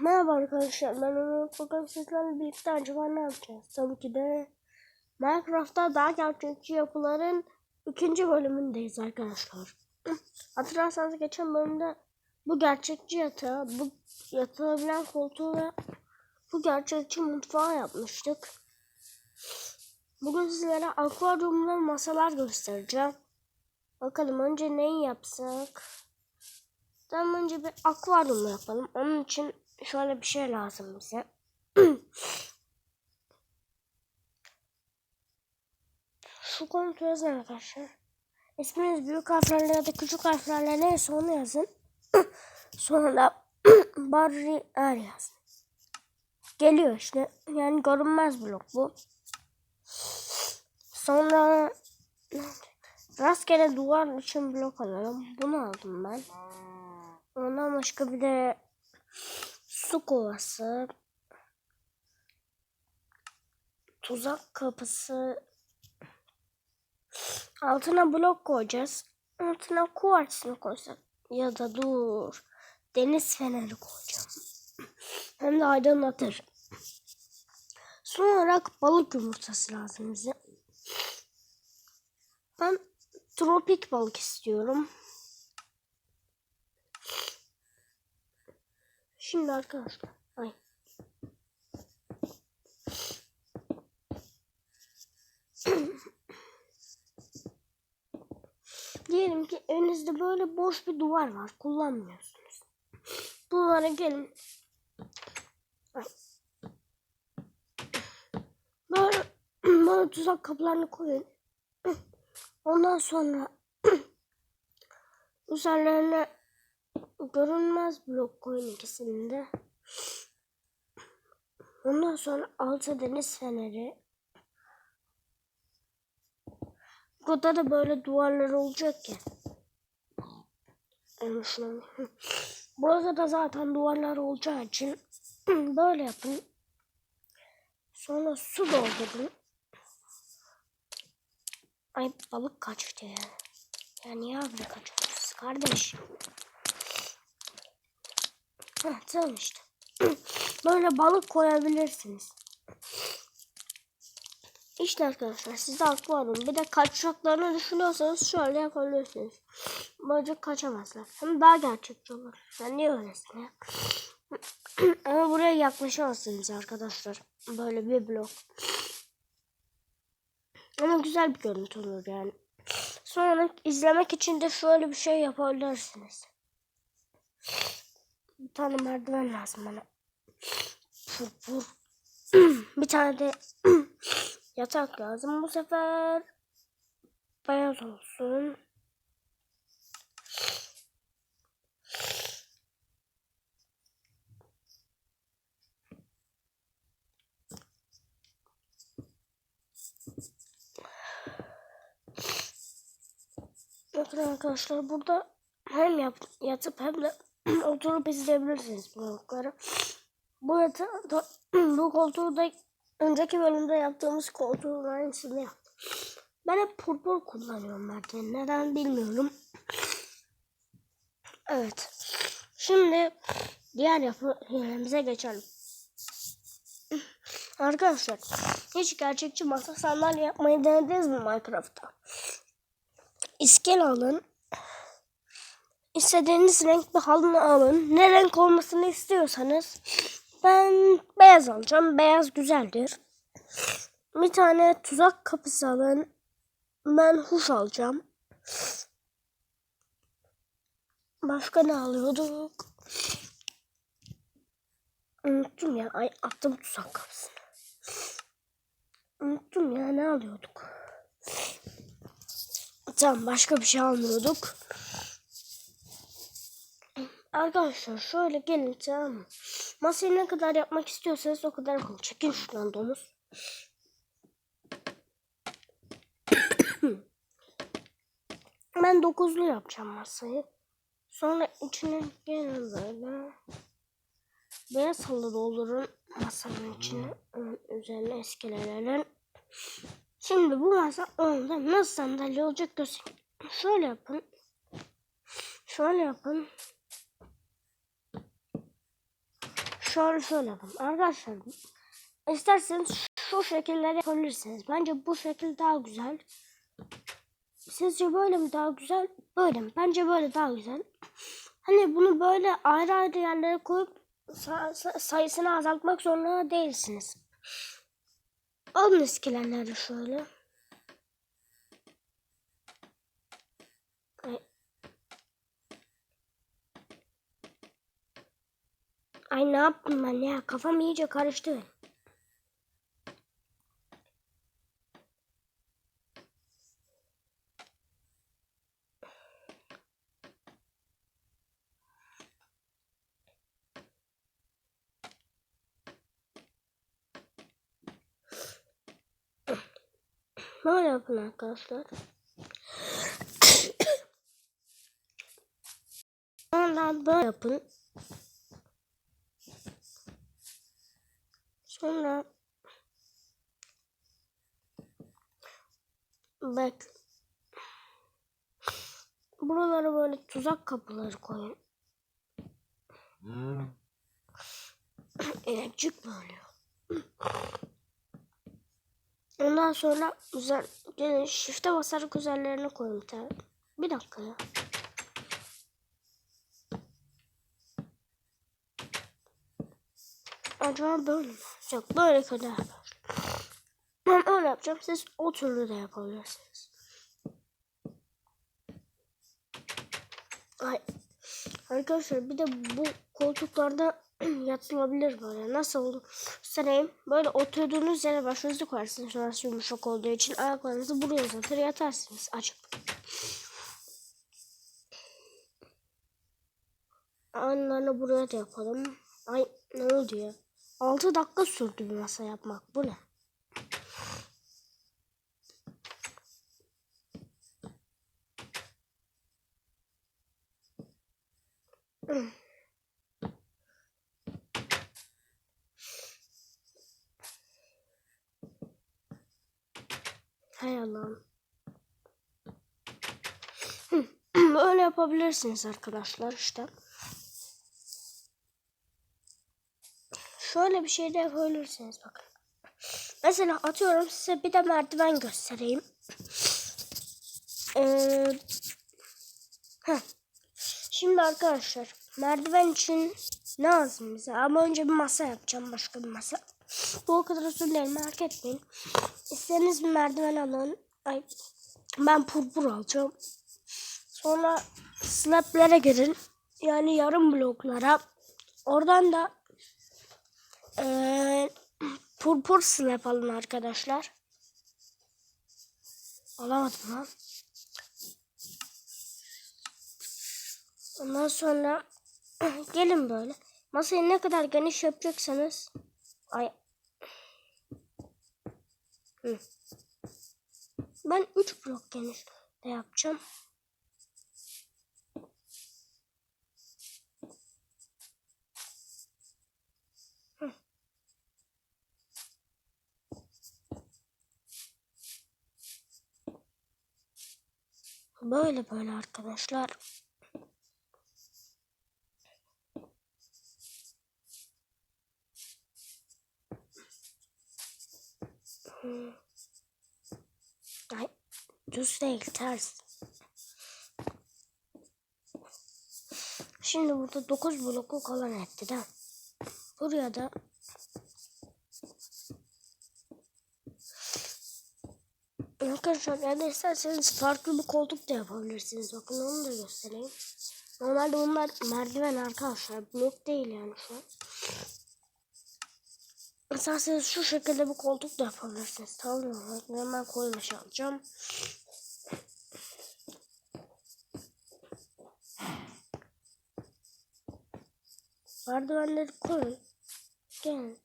Merhaba arkadaşlar ben Ömer Bugün sizlerle birlikte acaba ne yapacağız? Tabii ki de Minecraft'ta daha gerçekçi yapıların ikinci bölümündeyiz arkadaşlar. Hatırlarsanız geçen bölümde bu gerçekçi yatağı, bu yatılabilen koltuğu ve bu gerçekçi mutfağı yapmıştık. Bugün sizlere akvaryumlu masalar göstereceğim. Bakalım önce neyi yapsak? Tamam önce bir akvaryum yapalım. Onun için şöyle bir şey lazım bize. Şu komutu yazın arkadaşlar. İsminiz büyük harflerle ya da küçük harflerle neyse onu yazın. Sonra da barrier yazın. Geliyor işte. Yani görünmez blok bu. Sonra rastgele duvar için blok alalım. Bunu aldım ben. Ondan başka bir de su kovası, tuzak kapısı, altına blok koyacağız. Altına kuvars mı koysak? Ya da dur, deniz feneri koyacağım. Hem de aydınlatır. Son olarak balık yumurtası lazım bize. Ben tropik balık istiyorum. Şimdi arkadaşlar. Ay. Diyelim ki evinizde böyle boş bir duvar var. Kullanmıyorsunuz. Duvara gelin. Ay. Böyle, böyle tuzak kapılarını koyun. Ondan sonra üzerlerine görünmez blok koyun ikisinde. Ondan sonra altı deniz feneri. Burada da böyle duvarlar olacak ya. Burada da zaten duvarlar olacağı için böyle yapın. Sonra su doldurun. Ay balık kaçtı ya. Ya niye abi kaçıyorsunuz kardeş? Tamam işte. Böyle balık koyabilirsiniz. İşte arkadaşlar size akvaryum. Bir de kaçacaklarını düşünüyorsanız şöyle yapabilirsiniz. Böylece kaçamazlar. Hem daha gerçekçi olur. Sen niye öylesin ya? Ama buraya yaklaşamazsınız arkadaşlar. Böyle bir blok. Ama güzel bir görüntü olur yani. Sonra izlemek için de şöyle bir şey yapabilirsiniz. Bir tane merdiven lazım bana. Pur pur. bir tane de yatak lazım. Bu sefer beyaz olsun. Bakın arkadaşlar burada hem yap, yatıp hem de oturup izleyebilirsiniz bu blokları. Bu yatağı da, bu koltuğu da önceki bölümde yaptığımız koltuğun aynısını yaptım. Ben hep purpur kullanıyorum zaten. Neden bilmiyorum. Evet. Şimdi diğer yapı yerimize geçelim. Arkadaşlar hiç gerçekçi masa sandalye yapmayı denediniz mi Minecraft'ta? İskele alın. İstediğiniz renk bir halını alın. Ne renk olmasını istiyorsanız ben beyaz alacağım. Beyaz güzeldir. Bir tane tuzak kapısı alın. Ben huş alacağım. Başka ne alıyorduk? Unuttum ya. Ay attım tuzak kapısını. Unuttum ya ne alıyorduk? Tamam başka bir şey almıyorduk. Arkadaşlar şöyle gelin tamam mı? Masayı ne kadar yapmak istiyorsanız o kadar yapın. Çekin şuradan domuz. ben dokuzlu yapacağım masayı. Sonra içine gene böyle beyaz halı doldurun masanın içine. Onun üzerine iskelelerin. Şimdi bu masa onda nasıl sandalye olacak göstereyim. Şöyle yapın. Şöyle yapın. Şöyle şöyle yapın. Arkadaşlar isterseniz şu şekilleri yapabilirsiniz. Bence bu şekil daha güzel. Sizce böyle mi daha güzel? Böyle mi? Bence böyle daha güzel. Hani bunu böyle ayrı ayrı yerlere koyup sa- sa- sayısını azaltmak zorunda değilsiniz. Alın iskilenleri şöyle. Ay. Ay ne yaptım ben ya? Kafam iyice karıştı. Böyle yapın arkadaşlar. Sonra böyle yapın. Sonra bak buralara böyle tuzak kapıları koyun. Elektrikle oluyor. Ondan sonra güzel gelin shift'e basarak üzerlerine koyun bir tane. Bir dakika ya. Acaba böyle mi? Yok böyle yapar. Ben öyle yapacağım. Siz o türlü de yapabilirsiniz. Ay. Arkadaşlar bir de bu koltuklarda yatılabilir böyle. Nasıl oldu? Göstereyim. Böyle oturduğunuz yere başınızı koyarsınız. Şurası yumuşak olduğu için ayaklarınızı buraya uzatır yatarsınız. Açık. Aynılarını buraya da yapalım. Ay ne oldu ya? 6 dakika sürdü bir masa yapmak. Bu ne? Hay Allah'ım. Hı, Öyle yapabilirsiniz arkadaşlar işte. Şöyle bir şey de yapabilirsiniz bakın. Mesela atıyorum size bir de merdiven göstereyim. Ee. Şimdi arkadaşlar merdiven için ne lazım bize? Ama önce bir masa yapacağım başka bir masa. Bu o kadar özür dilerim merak etmeyin. İstediğiniz bir merdiven alın. Ay, ben purpur alacağım. Sonra slab'lere girin. Yani yarım bloklara. Oradan da eee purpur slab alın arkadaşlar. Alamadım lan. Ondan sonra gelin böyle. Masayı ne kadar geniş yapacaksanız ay Hı. Ben 3 blok geniş de yapacağım. Böyle böyle arkadaşlar. Hı. Ay, düz değil ters. Şimdi burada 9 bloku kalan etti de. Buraya da Arkadaşlar yani isterseniz farklı bir koltuk da yapabilirsiniz. Bakın onu da göstereyim. Normalde bunlar merdiven arkadaşlar. Blok değil yani şu an. İsterseniz şu şekilde bir koltuk da yapabilirsiniz. Tamam mı? Hemen koymuş alacağım. Merdivenleri koyun. Gelin.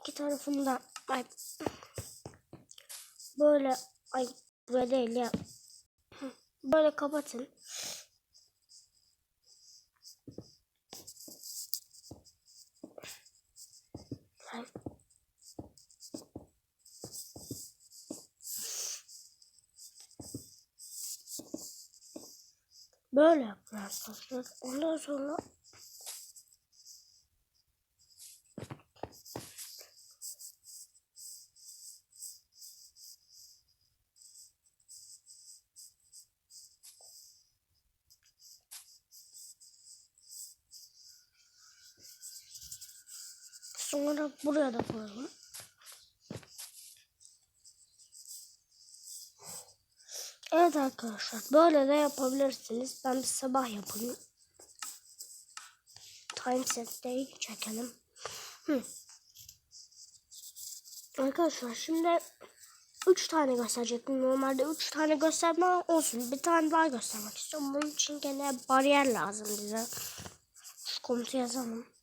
İki tarafında ay, böyle ay böyle değil ya. Böyle kapatın. Böyle yapın arkadaşlar. Ondan sonra Sonra buraya da koyalım. Evet arkadaşlar böyle de yapabilirsiniz. Ben bir sabah yapayım. Time set'te çekelim. Hı. Arkadaşlar şimdi 3 tane gösterecektim. Normalde 3 tane gösterme olsun. Bir tane daha göstermek istiyorum. Bunun için gene bariyer lazım bize. Şu komutu yazalım.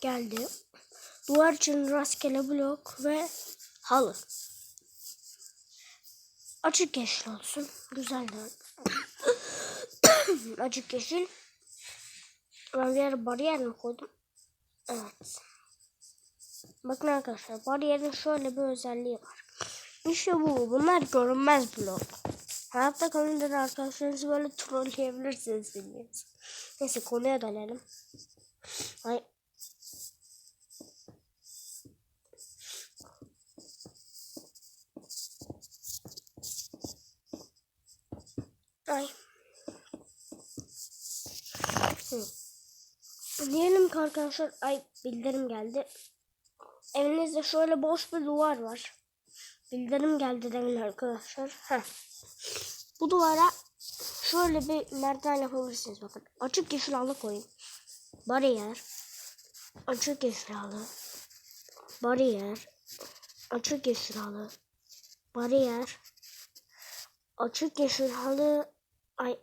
Geldi. Duvar için rastgele blok ve halı. Açık yeşil olsun. Güzel de. Açık yeşil. Ben bir yere bariyer mi koydum? Evet. Bakın arkadaşlar bariyerin şöyle bir özelliği var. İşte bu. Bunlar görünmez blok. Hayatta kalınca da arkadaşlarınızı böyle trolleyebilirsiniz. Neyse konuya dönelim. Ay. Ay. Hı. Diyelim ki arkadaşlar ay bildirim geldi. Evinizde şöyle boş bir duvar var. Bildirim geldi demin arkadaşlar. Heh. Bu duvara şöyle bir merdiven yapabilirsiniz bakın. Açık yeşil halı koyun. Bariyer. Açık yeşil halı. Bariyer. Açık yeşil halı. Bariyer. Açık yeşil halı. Ay.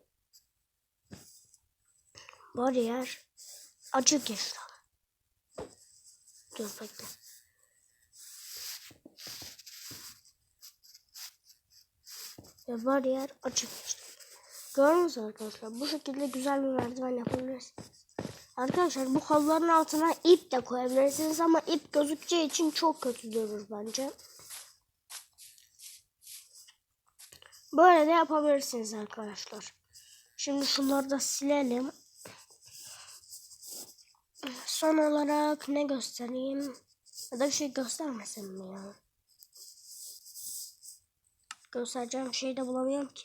Bariyer. Açık yeşil halı. Dur bekle. Ve bariyer açık yeşil. Gördünüz arkadaşlar? Bu şekilde güzel bir merdiven yapabilirsiniz. Arkadaşlar bu halıların altına ip de koyabilirsiniz ama ip gözükeceği için çok kötü durur bence. Böyle de yapabilirsiniz arkadaşlar. Şimdi şunları da silelim. Son olarak ne göstereyim? Ya da bir şey göstermesem mi ya? Göstereceğim şey de bulamıyorum ki.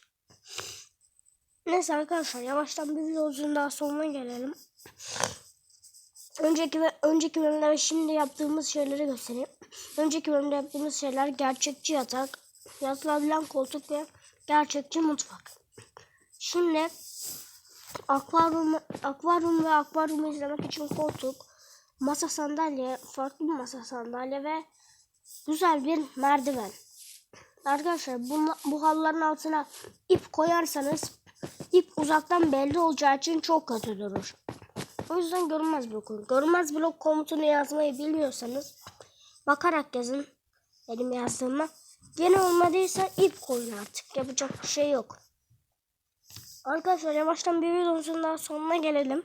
Neyse arkadaşlar yavaştan bir videomuzun daha sonuna gelelim. Önceki ve önceki bölümde ve şimdi yaptığımız şeyleri göstereyim. Önceki bölümde yaptığımız şeyler gerçekçi yatak, yatılabilen koltuk ve gerçekçi mutfak. Şimdi akvaryum, akvaryum ve akvaryumu izlemek için koltuk, masa sandalye, farklı bir masa sandalye ve güzel bir merdiven. Arkadaşlar bu, bu halıların altına ip koyarsanız ip uzaktan belli olacağı için çok kötü durur. O yüzden görünmez blok koyun. Görünmez blok komutunu yazmayı bilmiyorsanız bakarak yazın benim yazdığıma. Gene olmadıysa ip koyun artık. Yapacak bir şey yok. Arkadaşlar yavaştan bir videomuzun daha sonuna gelelim.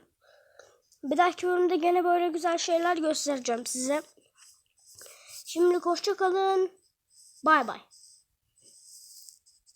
Bir dahaki bölümde gene böyle güzel şeyler göstereceğim size. Şimdi hoşça kalın. Bay bay.